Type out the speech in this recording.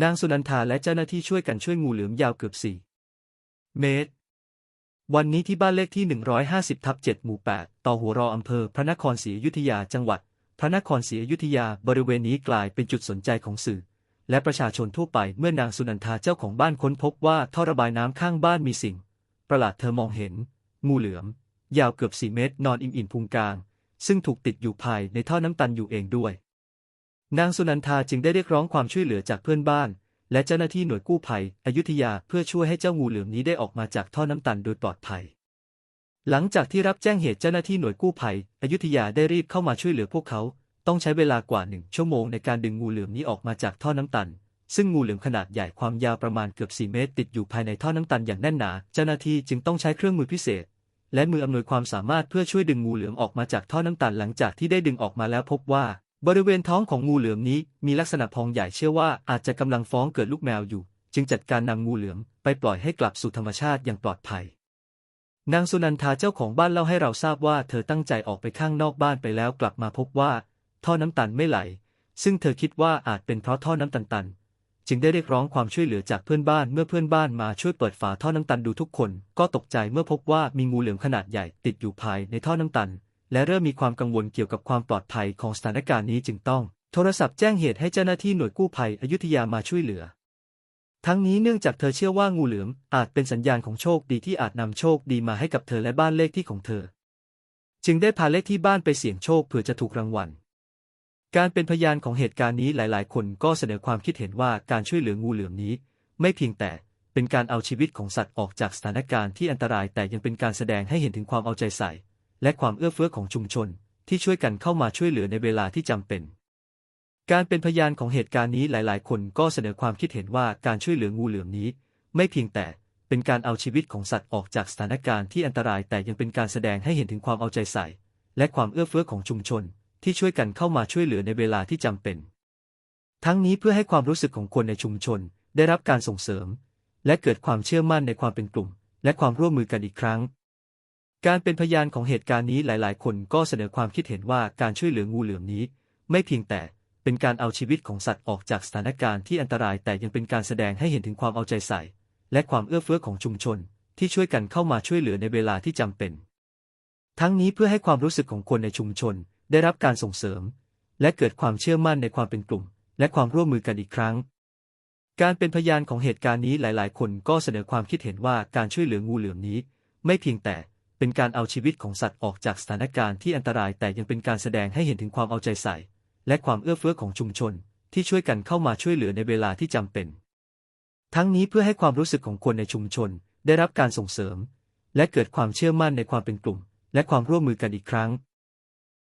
นางสุนันทาและเจ้าหน้าที่ช่วยกันช่วยงูเหลือมยาวเกือบสี่เมตร วันนี้ที่บ้านเลขที่ 150ทับ7หมู่ 8 ต่อหัวรออำเภอ พระนครศรีอยุธยาจังหวัด พระนครศรีอยุธยาบริเวณนี้กลายเป็นจุดสนใจของสื่อ และประชาชนทั่วไปเมื่อนางสุนันทาเจ้าของบ้านค้นพบว่าท่อระบายน้ำข้างบ้านมีสิ่ง ประหลาดเธอมองเห็น งูเหลือม ยาวเกือบ4เมตร นอนอิ่มอิ่มพุงกลาง ซึ่งถูกติดอยู่ภายในท่อน้ำตันอยู่เองด้วย นางสุนันทาจึงได้เรียกร้องความช่วยเหลือจากเพื่อนบ้าน และเจ้าหน้าที่หน่วยกู้ภัย อยุธยาเพื่อช่วยให้เจ้างูเหลือมนี้ได้ออกมาจากท่อน้ำตันโดยปลอดภัย หลังจากที่รับแจ้งเหตุเจ้าหน้าที่หน่วยกู้ภัย อยุธยาได้รีบเข้ามาช่วยเหลือพวกเขา ต้องใช้เวลากว่าหนึ่งชั่วโมงในการดึงงูเหลือมนี้ออกมาจากท่อน้ำตัน ซึ่งงูเหลือมขนาดใหญ่ความยาวประมาณเกือบ 4 เมตร ติดอยู่ภายในท่อน้ำตันอย่างแน่นหนา เจ้าหน้าที่จึงต้องใช้เครื่องมือพิเศษ และมืออำนวยความสามารถเพื่อช่วยดึงงูเหลือมออกมาจากท่อน้ำตันหลังจากที่ได้ดึงออกมาแล้วพบว่า บริเวณท้องของงูเหลือมนี้มีลักษณะพองใหญ่เชื่อว่าอาจจะกำลังฟ้องเกิดลูกแมวอยู่ จึงจัดการนำงูเหลือมไปปล่อยให้กลับสู่ธรรมชาติอย่างปลอดภัย นางสุนันทาเจ้าของบ้านเล่าให้เราทราบว่าเธอตั้งใจออกไปข้างนอกบ้านไปแล้วกลับมาพบว่า ท่อน้ำตันไม่ไหล ซึ่งเธอคิดว่าอาจเป็นเพราะท่อน้ำตันตัน จึงได้เรียกร้องความช่วยเหลือจากเพื่อนบ้านเมื่อเพื่อนบ้านมาช่วยเปิดฝาท่อน้ำตันดูทุกคน ก็ตกใจเมื่อพบว่ามีงูเหลือมขนาดใหญ่ติดอยู่ภายในท่อน้ำตัน และเริ่มมีความกังวลเกี่ยวกับความปลอดภัยของสถานการณ์นี้จึงต้อง โทรศัพท์แจ้งเหตุให้เจ้าหน้าที่หน่วยกู้ภัยอยุธยามาช่วยเหลือ ทั้งนี้เนื่องจากเธอเชื่อว่างูเหลือมอาจเป็นสัญญาณของโชคดีที่อาจนำโชคดีมาให้กับเธอและบ้านเลขที่ของเธอ จึงได้พาเลขที่บ้านไปเสี่ยงโชคเผื่อจะถูกรางวัลการเป็นพยานของเหตุการณ์นี้หลาย ๆ คนก็เสนอความคิดเห็นว่าการช่วยเหลืองูเหลือมนี้ ไม่เพียงแต่เป็นการเอาชีวิตของสัตว์ออกจากสถานการณ์ที่อันตรายแต่ยังเป็นการแสดงให้เห็นถึงความเอาใจใส่ และความเอื้อเฟื้อของชุมชนที่ช่วยกันเข้ามาช่วยเหลือในเวลาที่จำเป็น การเป็นพยานของเหตุการณ์นี้หลาย ๆ คนก็เสนอความคิดเห็นว่าการช่วยเหลืองูเหลือมนี้ ไม่เพียงแต่เป็นการเอาชีวิตของสัตว์ออกจากสถานการณ์ที่อันตรายแต่ยังเป็นการแสดงให้เห็นถึงความเอาใจใส่ และความเอื้อเฟื้อของชุมชน ที่ช่วยกันเข้ามาช่วยเหลือในเวลาที่จำเป็น ทั้งนี้เพื่อให้ความรู้สึกของคนในชุมชน ได้รับการส่งเสริม และเกิดความเชื่อมั่นในความเป็นกลุ่ม และความร่วมมือกันอีกครั้ง การเป็นพยานของเหตุการณ์นี้หลาย ๆ คนก็เสนอความคิดเห็นว่าการช่วยเหลืองูเหลือมนี้ ไม่เพียงแต่เป็นการเอาชีวิตของสัตว์ออกจากสถานการณ์ที่อันตรายแต่ยังเป็นการแสดงให้เห็นถึงความเอาใจใส่ และความเอื้อเฟื้อของชุมชน ที่ช่วยกันเข้ามาช่วยเหลือในเวลาที่จำเป็น ทั้งนี้เพื่อให้ความรู้สึกของคนในชุมชน ได้รับการส่งเสริม และเกิดความเชื่อมั่นในความเป็นกลุ่ม และความร่วมมือกันอีกครั้ง การเป็นพยานของเหตุการณ์นี้หลาย ๆ คนก็เสนอความคิดเห็นว่าการช่วยเหลืองูเหลือมนี้ ไม่เพียงแต่ เป็นการเอาชีวิตของสัตว์ออกจากสถานการณ์ที่อันตรายแต่ยังเป็นการแสดงให้เห็นถึงความเอาใจใส่ และความเอื้อเฟื้อของชุมชน ที่ช่วยกันเข้ามาช่วยเหลือในเวลาที่จำเป็น ทั้งนี้เพื่อให้ความรู้สึกของคนในชุมชน ได้รับการส่งเสริม และเกิดความเชื่อมั่นในความเป็นกลุ่ม และความร่วมมือกันอีกครั้ง